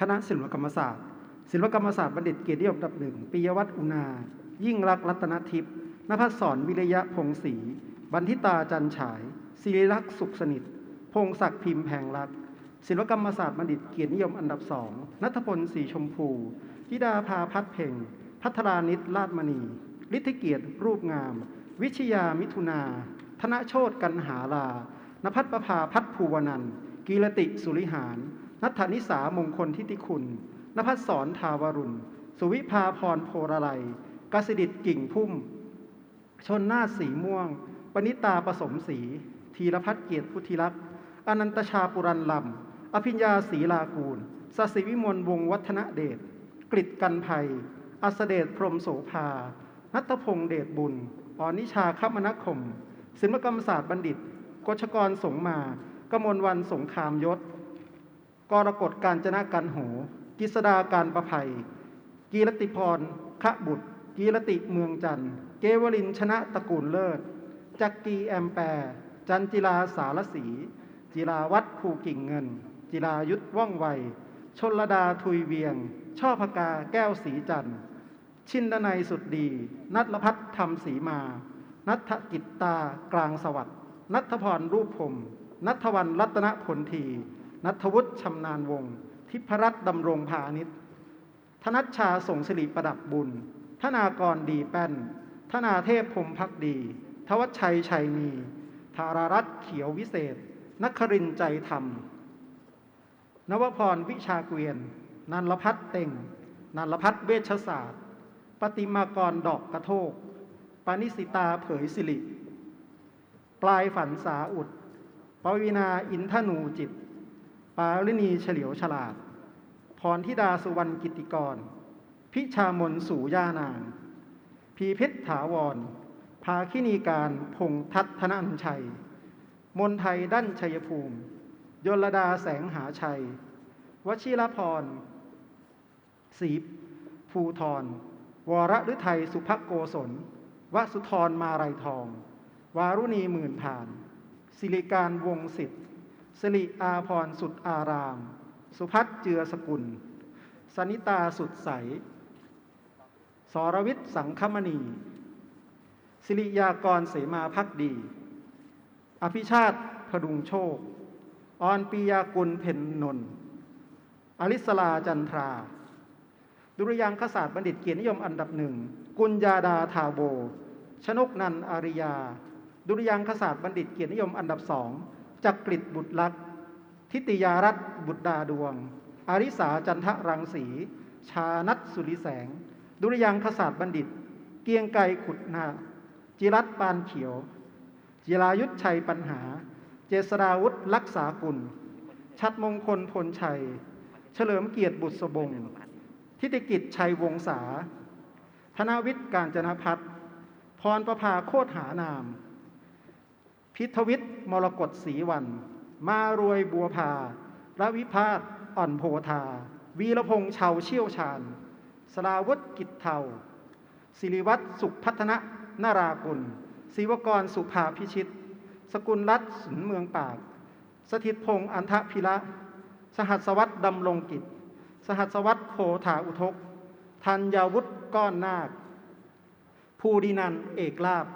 คณะศิลปกรรมศาสตร์ ศิลปกรรมศาสตร์บัณฑิตเกียรตินิยมอันดับหนึ่งปิยวัฒน์อุณา ยิ่งรักรัตนทิพย์นภัสสรวิริยะพงศรีบันทิตาจันฉายศิริลักษ์สุขสนิท พงศักดิ์พิมพ์แพงรักศิลปกรรมศาสตร์บัณฑิตเกียรตินิยมอันดับสองนัทพลศรีชมพูธิดาภาพัฒเพ่งพัทรานิตลาดมณีฤทธิเกียรติรูปงาม วิชยามิถุนา ธนโชตกันหาลานภัทรประภาพัฒภูวนันท์กีรติสุริหาร นัทธนิสามงคลทิติคุณนภัสสรทาวรุณ สุวิภาพรโพรไลยกสิดิตกิ่งพุ่ม ชนนาสีม่วง ปณิตาผสมสี ธีรพัฒน์เกียรติพุทธิรักษ์อนันตชาปุรันลำ อภิญญาศรีลากูลสศิวิมลวงวัฒนเดช กฤตกันภัย อัสเดชพรมโสภา นัทพงษ์เดชบุญอ่อนนิชาคมนคม ศิลปกรรมศาสตร์บัณฑิต กชกรสงมา กมลวันสงครามยศ กรกฎการจนะกันโห กิษดาการประภัย กีรติพรขบุตร กีรติเมืองจันทร์ เกวลินชนะตระกูลเลิศ จักกีแอมแปร จันจิลาสารสี จิราวัฒน์ภูกิ่งเงิน จิรายุทธว่องไว ชนลดาทุยเวียง ช่อพกาแก้วสีจันทร์ ชินดนัยสุดดี นัทพัฒน์ธรรมศรีมา นัทกิตตากลางสวัสดิ์นัทพรรูปพรมนัทวันรัตนผลที นัทวุฒิชำนาญวงศ์ทิพรัตน์ดำรงพาณิชย์ธนัชชาส่งสิริประดับบุญ ธนากรดีแป้น ธนาเทพพรมพักดี ทวัชชัยชัยมี ธารารัตน์เขียววิเศษ นักครินใจธรรม นวพรวิชาเกวียน นันลพัฒน์เต็งนันลพัฒน์เวชศาสตร์ ปฏิมากรดอกกระโทก ปานิสิตาเผยสิริ ปลายฝันสาอุด ปวีนาอินทนูจิต ปาลินีเฉลียวฉลาด พรธิดาสุวรรณกิติกร พิชามนสู่ย่านาง พีเพชรถาวร ภาคินีการพงษ์ทัศนอัญชัย มนไทยดั้นชัยภูมิ ยลดาแสงหาชัย วชิรพรศรีภูทร วรฤทัยสุภโกศล วสุธรมาลัยทอง วารุณีหมื่นผ่าน สิริการวงศิษฐ์ สิริอาพรสุดอาราม สุพัฒเจือสกุล สนิตาสุดใส สรวิทย์สังคมณี สิริยากรเสมาพักดี อภิชาติพดุงโชค ออนปียากุลเพ็ญนนท์อลิสลาจันทรา ดุริยางคศาสตร์บัณฑิตเกียรตินิยมอันดับหนึ่ง กุญญาดาทาโบ ชนกนันอาริยา ดุริยางคศาสตร์บัณฑิตเกียรตินิยมอันดับสอง จักริดบุตรลักษ์ทิติยารัตบุตรดาดวง อริสาจันทรังสี ชานัทสุริแสง ดุริยางคศาสตร์บัณฑิต เกียงไกรขุดนา จิรัตปานเขียว จิรายุทธชัยปัญหา เจษราวุธรักษากุล ชัดมงคลพลชัย เฉลิมเกียรติบุตรสบง ทิติกิจชัยวงศาธนาวิทย์การจนพัฒน์พรประภาโคตหานาม พิทวิทย์มรกตศรีวัน มารวยบัวพาระวิพาทอ่อนโพธา วีรพงษ์ชาวเชี่ยวชาญสราวุธกิจเทาสิริวัตรสุขพัฒนะนารากุลศิวกรสุภาพิชิต สกุลรัตน์สุนเมืองปาก สถิตพงษ์อันทะพิระ สหัสวัตรดำรงกิจ สหัสวัตรโพธาอุทกธัญญาวุฒิก้อนนาค ภูดินันเอกลาภ